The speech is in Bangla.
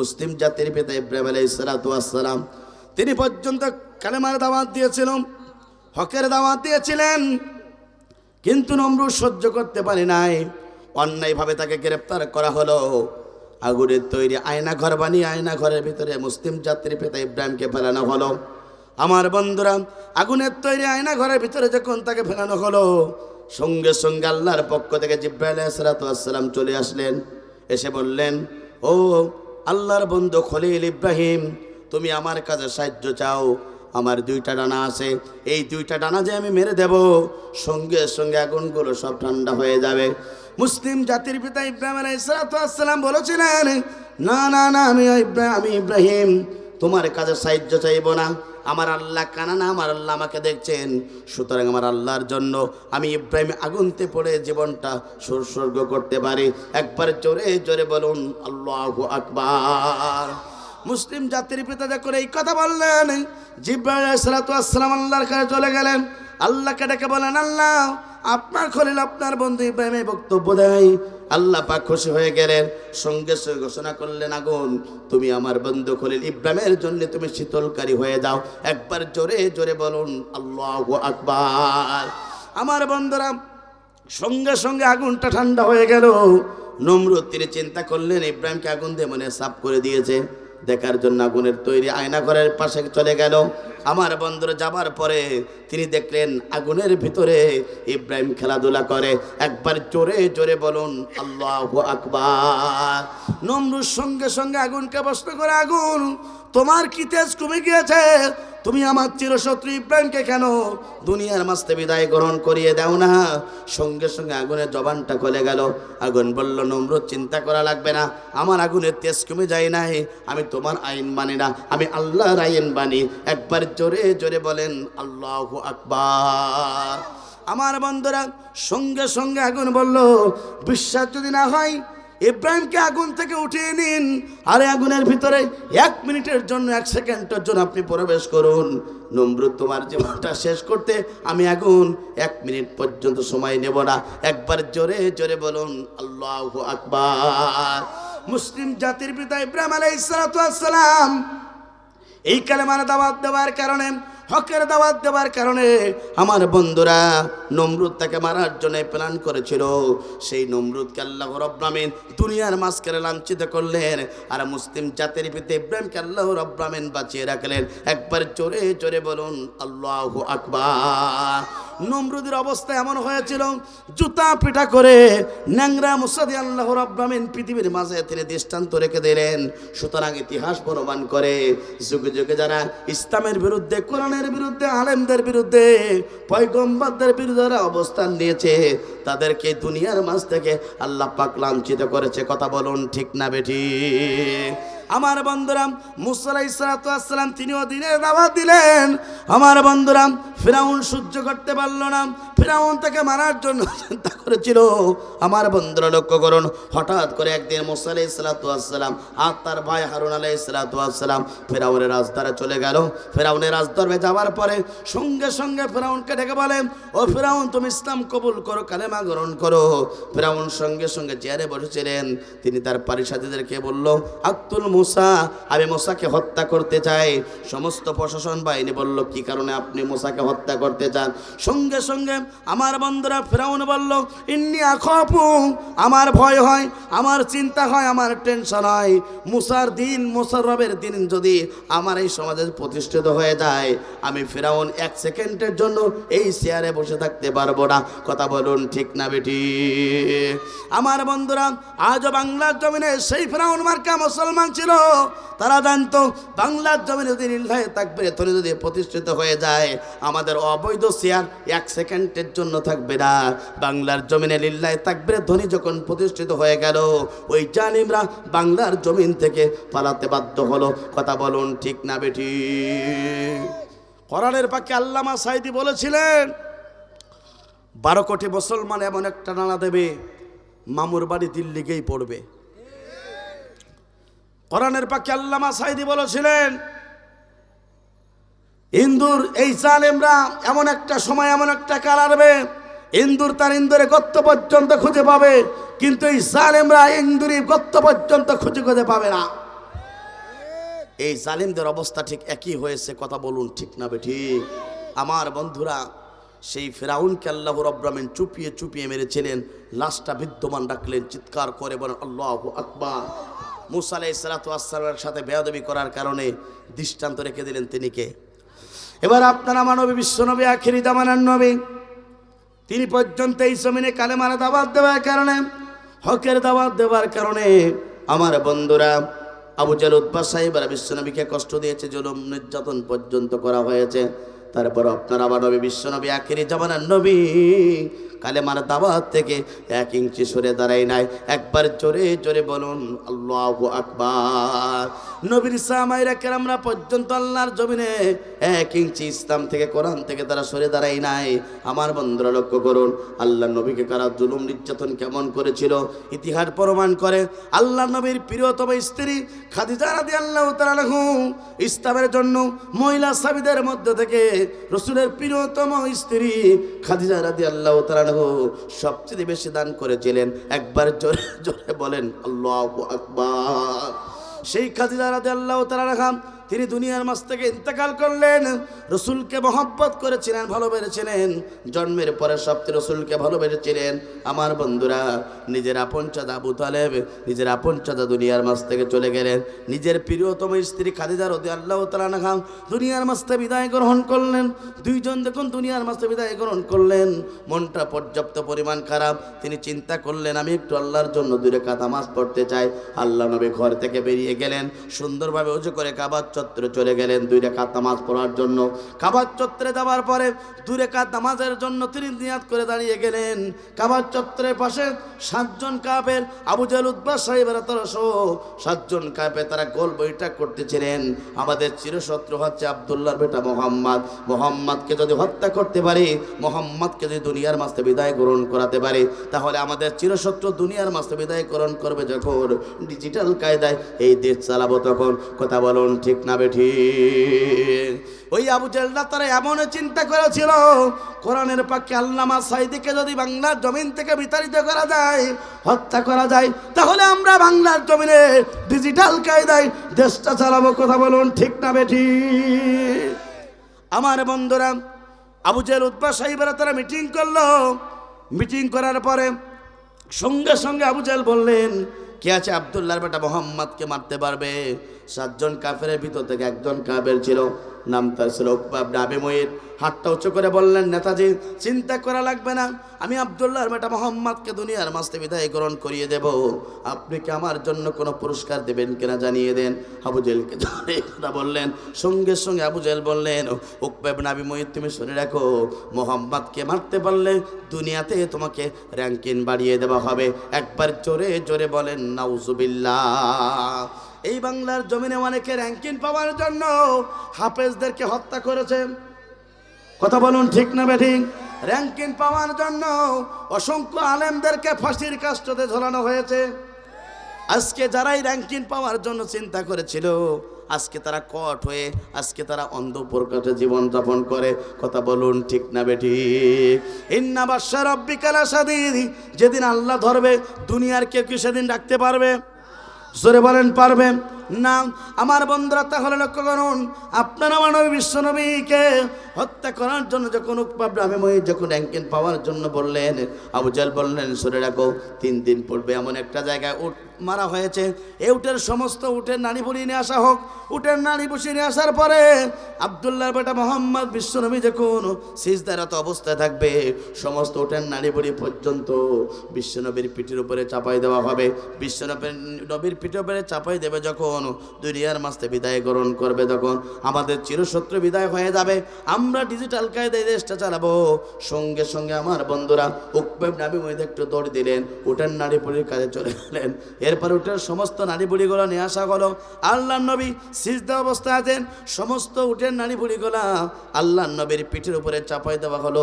মুসলিম জাতির পিতা ইব্রাহিম আলাইসালাম তিনি পর্যন্ত কালেমার দাওয়াত দিয়েছিলেন, হকের দাওয়াত দিয়েছিলেন, কিন্তু নমরুদ সহ্য করতে পারে নাই। অন্যায়ভাবে তাকে গ্রেপ্তার করা হলো। আগুনের তৈরি আয়না ঘর বানিয়ে আয়না ঘরের ভিতরে মুসলিম জাতির পিতা ইব্রাহিমকে ফেলানো হলো। আমার বন্ধুরা আগুনের তৈরি আয়না ঘরের ভিতরে যখন তাকে ফেলানো হলো, সঙ্গে সঙ্গে আল্লাহর পক্ষ থেকে জিব্রাইল সালাতাম চলে আসলেন। এসে বললেন, ও আল্লাহর বন্ধু খলিল ইব্রাহিম, তুমি আমার কাছে সাহায্য চাও। আমার দুইটা ডানা আছে, এই দুইটা ডানা যে আমি মেরে দেব, সঙ্গে সঙ্গে আগুনগুলো সব ঠান্ডা হয়ে যাবে। মুসলিম জাতির পিতা ইব্রাহিম আলাইসালাম বলেছিলেন, না না না, আমি ইব্রাহিম আমি ইব্রাহিম, তোমার কাছে সাহায্য চাইব না। আমার আল্লাহ কানা না আমার আল্লাহ আমাকে দেখছেন। সুতরাং আমার আল্লাহর জন্য আমি ইব্রাহিম আগুনতে পড়ে জীবনটা সুরস্বর্গ করতে পারি। একবার জোরে জোরে বলুন, আল্লাহ আকবার। মুসলিম জাতির পিতা যখন এই কথা বললেন। জিব্রাহিম আল্লাহর কাছে চলে গেলেন। আল্লাহকে ডেকে বলেন আল্লাহ, আপনার খলিল আপনার বন্ধু ইব্রাহিমের বক্তব্য দেয়। আল্লাহ পাক খুশি হয়ে গেলেন, সঙ্গে সঙ্গে ঘোষণা করলেন, আগুন, তুমি আমার বন্ধু খলিল ইব্রাহিমের জন্য তুমি শীতলকারী হয়ে যাও। একবার জোরে জোরে বলুন, আল্লাহ আকবার। আমার বন্ধুরা, সঙ্গে সঙ্গে আগুনটা ঠান্ডা হয়ে গেল। নমরুদ তিনি চিন্তা করলেন, ইব্রাহিমকে আগুন দিয়ে মনে সাফ করে দিয়েছে। দেখার জন্য আগুনের তৈরি আয়না ঘরের পাশে চলে গেল। আমার বন্ধুর যাবার পরে তিনি দেখলেন আগুনের ভিতরে ইব্রাহিম খেলাধুলা করে। একবার জোরে জোরে বলুন, আল্লাহ আকবার। নমরুর সঙ্গে সঙ্গে আগুনকে প্রশ্ন করে, আগুন, তোমার কি তেজ কমে গিয়েছে? তুমি আমার চিরশত্রু ইব্রাহিমকে কেন দুনিয়ার মাস্তে বিদায় গ্রহণ করিয়ে দাও না? সঙ্গে সঙ্গে আগুনের জবানটা খুলে গেল। আগুন বলল, নমরুদ, চিন্তা করা লাগবে না। আমার আগুনের তেজ কমে যায় নাই। আমি তোমার আইন মানি না। আমি আল্লাহর আইন মানি। একবার জোরে জোরে বলেন, আল্লাহ আকবার। আমার বন্ধুরা, সঙ্গে সঙ্গে আগুন বলল, বিশ্বাস যদি না হয় ইব্রাহিমকে আগুন থেকে উঠিয়ে নিন। আরে আগুনের ভিতরে এক মিনিটের জন্য, এক সেকেন্ডের জন্য আপনি প্রবেশ করুন। নমরুদ, তোমার জীবনটা শেষ করতে আমি আগুন এক মিনিট পর্যন্ত সময় নেব না। একবার জোরে জোরে বলুন, আল্লাহ আকবার। মুসলিম জাতির পিতা ইব্রাহিম আলাইসালাম এই কালেমার দাওয়াত দেওয়ার কারণে হকের দাওয়াত দেওয়ার কারণে আমার বন্ধুরা নমরুদ তাকে মারার জন্য প্ল্যান করেছিল। সেই নমরুদকে আল্লাহ রব্রামিন দুনিয়ার মাঝখানে লাঞ্ছিত করলেন আর মুসলিম জাতির পিতে ইব্রাহিমকে আল্লাহ রব্রামিন বাঁচিয়ে রাখলেন। একবার জোরে জোরে বলুন, আল্লাহ আকবার। নমরুদের অবস্থা এমন হয়েছিল, জুতা পিঠা করে ন্যাংরা মুসাদি আল্লাহ রব্রামিন পৃথিবীর মাঝে তিনি দৃষ্টান্ত রেখে দিলেন। সুতরাং ইতিহাস প্রমাণ করে, যুগে যুগে যারা ইসলামের বিরুদ্ধে কোরআনের বিরুদ্ধে, আলেমদের বিরুদ্ধে, পয়গম্বরদের বিরুদ্ধে অবস্থান নিয়েছে, তাদেরকে দুনিয়ার মাঝ থেকে আল্লাহ পাক লাঞ্ছিত করেছে। কথা বলুন ঠিক না বেটি আমার বন্ধুরাম মুসালাই সালাতাম তিনিও দিনের দাওয়াত দিলেন। আমার বন্ধুরাম, ফেরাউন সহ্য করতে পারল না। ফেরাউন তাকে মারার জন্য চিন্তা করেছিল। আমার বন্ধুরা, লক্ষ্য করুন, হঠাৎ করে একদিন মুসা আলাই সালাতাম আর তার ভাই হারুন আলাই সালাতাম ফেরাউনের রাজদারে চলে গেল। ফেরাউনের রাজদরবে যাওয়ার পরে সঙ্গে সঙ্গে ফেরাউনকে ডেকে বলেন ও ফেরাউন, তুমি ইসলাম কবুল করো, কালেমা গ্রহণ করো। ফেরাউন সঙ্গে সঙ্গে চেয়ারে বসেছিলেন। তিনি তার পারিসাথীদেরকে বলল আক্তুল মুসা, আমি মোসাকে হত্যা করতে চাই। সমস্ত প্রশাসন বাহিনী বলল, কি কারণে আপনি মোসাকে হত্যা করতে চান? সঙ্গে সঙ্গে আমার বন্ধুরা ফেরাউন বলল, ইন্নি আখপু আমার ভয় হয়, আমার চিন্তা হয়, আমার টেনশন হয়। মুসার দিন মুসাররবের দিন যদি আমার এই সমাজে প্রতিষ্ঠিত হয়ে যায়, আমি ফেরাউন এক সেকেন্ডের জন্য এই চেয়ারে বসে থাকতে পারব না। কথা বলুন ঠিক না বেটি? আমার বন্ধুরা, আজও বাংলার জমিনে সেই ফেরাউন মার্কা মুসলমান ছিল। তারা জানতো, বাংলার জমিনে যদি নির্ধায় থাকবে ধরে যদি প্রতিষ্ঠিত হয়ে যায়, আমাদের অবৈধ শেয়ার এক সেকেন্ডের জন্য থাকবে না। বাংলার জমিনে লিল্লায় থাকবে ধনী যখন প্রতিষ্ঠিত হয়ে গেল। ওই জালিমরা বাংলার জমিন থেকে পালাতে বাধ্য হলো। কথা বলুন ঠিক না বেটি কোরআনের পাকে আল্লামা সাইদি বলেছিলেন, বারো কোটি মুসলমান এমন একটা নানা দেবে, মামুর বাড়ি দিল্লিকেই পড়বে। কোরআনের পাকে আল্লামা সাইদি বলেছিলেন ইন্দুর, এই জালেমরা এমন একটা সময়, এমন একটা কাল আসবে, ইন্দুর তার ইন্দুরে গত্ত পর্যন্ত খুঁজে পাবে, কিন্তু এই জালেমরা ইন্দুরি গত্ত পর্যন্ত খুঁজে খুঁজে পাবে না। এই জালিমদের অবস্থা ঠিক একই হয়েছে, কথা বলুন ঠিক না বে ঠিক আমার বন্ধুরা, সেই ফেরাউনকে আল্লাহ রব্রামিন চুপিয়ে চুপিয়ে মেরেছিলেন, লাশটা বিদ্যমান রাখলেন, চিৎকার করে বলেন, আল্লাহ আকবার। মুসা আলাই সালাতামের সাথে বেয়াদবি করার কারণে দৃষ্টান্ত রেখে দিলেন তিনি কে? এবার আপনারা মানবী বিশ্বনবী, আখেরি দামানার নবী। তিনি পর্যন্ত এই জমিনে কালেমার দাবাত দেওয়ার কারণে, হকের দাবাত দেওয়ার কারণে আমার বন্ধুরা আবু জাল উদ্বাস সাহেবরা বিশ্বনবীকে কষ্ট দিয়েছে, জুলুম নির্যাতন পর্যন্ত করা হয়েছে। তারপর আপনার আবার নবী বিশ্বনবী আখেরি জামানার নবী। কালেমার দাবাত থেকে এক ইঞ্চি সরে দাঁড়াই নাই। একবার জোরে জোরে বলুন, আল্লাহ আকবার। নবীর সামাইরা কেরামরা পর্যন্ত আল্লাহর জমিনে এক ইঞ্চি ইসলাম থেকে, কোরআন থেকে তারা সরে দাঁড়াই নাই। আমার বন্ধুরা লক্ষ্য করুন আল্লাহ নবীকে কারা জুলুম, নির্যাতন কেমন করেছিল? ইতিহাস প্রমাণ করে আল্লাহ নবীর প্রিয়তম স্ত্রী খাদিজা রাদি আল্লাহ তালাহু ইসলামের জন্য মহিলা সাবিদের মধ্যে থেকে রসুলের প্রিয়তম স্ত্রী খাদিজা রাদি আল্লাহ তালাহু সবচেয়ে বেশি দান করেছিলেন। একবার জোরে জোরে বলেন, আল্লাহ আকবার। সেই খাদিজা রাদি আল্লাহ তালাহা তিনি দুনিয়ার মাছ থেকে ইন্তেকাল করলেন, রসুলকে মহব্বত করেছিলেন ভালোবেসেছিলেন জন্মের পরে সবচেয়ে রসুলকে ভালোবেসেছিলেন আমার বন্ধুরা, নিজের আপন চাঁদা আবু তালেব, নিজের আপন চাঁদা দুনিয়ার মাছ থেকে চলে গেলেন। নিজের প্রিয়তম স্ত্রী খাদিজা রদি আল্লাহ তালা খান দুনিয়ার মাছতে বিদায় গ্রহণ করলেন। দুইজন দেখুন দুনিয়ার মাছতে বিদায় গ্রহণ করলেন। মনটা পর্যাপ্ত পরিমাণ খারাপ। তিনি চিন্তা করলেন, আমি একটু আল্লাহর জন্য দূরে কাতা মাছ পড়তে চাই। আল্লাহ নবী ঘর থেকে বেরিয়ে গেলেন। সুন্দরভাবে উঁচু করে কাবার চত্বরে চলে গেলেন, দুই রেখাত নামাজ পড়ার জন্য। কাবার চত্বরে যাওয়ার পরে দুই রেখাত নামাজের জন্য তিনি নিয়াত করে দাঁড়িয়ে গেলেন। কাবার চত্বরের পাশে সাতজন কাপের আবু জাল উদ্বাস সাহেবের তরসো সাতজন কাপে তারা গোল বৈঠক করতেছিলেন। আমাদের চিরশত্রু হচ্ছে আবদুল্লাহর বেটা মোহাম্মদ। মোহাম্মদকে যদি হত্যা করতে পারি, মোহাম্মদকে যদি দুনিয়ার মাঝে বিদায় গ্রহণ করাতে পারি, তাহলে আমাদের চিরশত্রু দুনিয়ার মাঝে বিদায় গ্রহণ করবে যখন। ডিজিটাল কায়দায় এই দেশ চালাবো তখন। কথা বলুন ঠিক না বেঠি। ওই আবু জেলদা তারা এমন চিন্তা করেছিল, কোরআনের পাকে আল্লামা সাইদিকে যদি বাংলার জমিন থেকে বিতাড়িত করা যায়, হত্যা করা যায়, তাহলে আমরা বাংলার জমিনে ডিজিটাল কায়দায় দেশটা চালাবো, কথা বলুন ঠিক না বেঠি? আমার বন্ধুরা, আবু জেল উদ্বাস সাহিবেরা তারা মিটিং করল। মিটিং করার পরে সঙ্গে সঙ্গে আবু জাহেল বললেন কে আছে? আবদুল্লাহর বেটা মোহাম্মদকে মারতে পারবে। সাতজন কাফের ভিতর থেকে একজন কাফের ছিল। নাম তার ছিল নাবি মহির হাতটা উঁচু করে বললেন, নেতাজি, চিন্তা করা লাগবে না। আমি আবদুল্লাহর বেটা মোহাম্মদকে দুনিয়ার মাস্তে বিদায় গ্রহণ করিয়ে দেব। আপনি কি আমার জন্য কোনো পুরস্কার দেবেন কিনা জানিয়ে দেন? আবু জেলকে এই কথা বললেন। সঙ্গে সঙ্গে আবু জেল বললেন উকবাব নাবি মহির তুমি শুনে রাখো, মোহাম্মদকে মারতে পারলে দুনিয়াতে তোমাকে র্যাঙ্কিং বাড়িয়ে দেওয়া হবে। একবার জোরে জোরে বলেন, নাউজুবিল্লাহ। এই বাংলার জমিনে অনেকে র্যাঙ্কিং পাওয়ার জন্য হাফেজদেরকে হত্যা করেছে। কথা বলুন ঠিক না ব্যাঠিক? র্যাঙ্কিং পাওয়ার জন্য অসংখ্য আলেমদেরকে ফাঁসির কাষ্টতে ঝোলানো হয়েছে। আজকে যারাই র্যাঙ্কিং পাওয়ার জন্য চিন্তা করেছিল, আজকে তারা কট হয়ে, আজকে তারা অন্ধ প্রকাশে জীবনযাপন করে। কথা বলুন ঠিক না বেটি ইন্না বাদশা রব্বিকালা সাদিন যেদিন আল্লাহ ধরবে, দুনিয়ার কেউ কি সেদিন রাখতে পারবে? জোরে বলেন, পারবেন? না, আমার বন্ধুরা, তাহলে লক্ষ্য করুন, আপনারা মানব বিশ্বনবীকে হত্যা করার জন্য যখন আমি যখন র্যাঙ্কিং পাওয়ার জন্য বললেন, আবু জাল বললেন, সরে রাখো, তিন দিন পড়বে এমন একটা জায়গায় উঠ মারা হয়েছে। এ উটের সমস্ত উটের নারী বুড়ি নিয়ে আসা হোক। উটের নারী বসিয়ে নিয়ে আসার পরে আবদুল্লাহ বেটা মোহাম্মদ বিশ্বনবী যখন সিজদারত অবস্থায় থাকবে, সমস্ত উটের নারী বুড়ি পর্যন্ত বিশ্বনবীর পিঠের উপরে চাপাই দেওয়া হবে। বিশ্বনবীর নবীর পিঠের উপরে চাপাই দেবে যখন দুনিয়ার মাঝে বিদায় গ্রহণ করবে তখন। আমাদের চিরশত্রু বিদায় হয়ে যাবে। আমরা ডিজিটাল কায়দায় দেশটা চালাবো। সঙ্গে সঙ্গে আমার বন্ধুরা উকবেব নাবি মহিদা একটু দৌড় দিলেন। উটের নারী বুড়ির কাজে চলে গেলেন। এরপর উঠে সমস্ত নারী বুড়িগুলো নিয়ে আসা হলো। আল্লাহ নবী সিজদা অবস্থায় আছেন। সমস্ত উটের নারী বুড়িগুলা আল্লাহ নবীর পিঠের উপরে চাপাই দেওয়া হলো।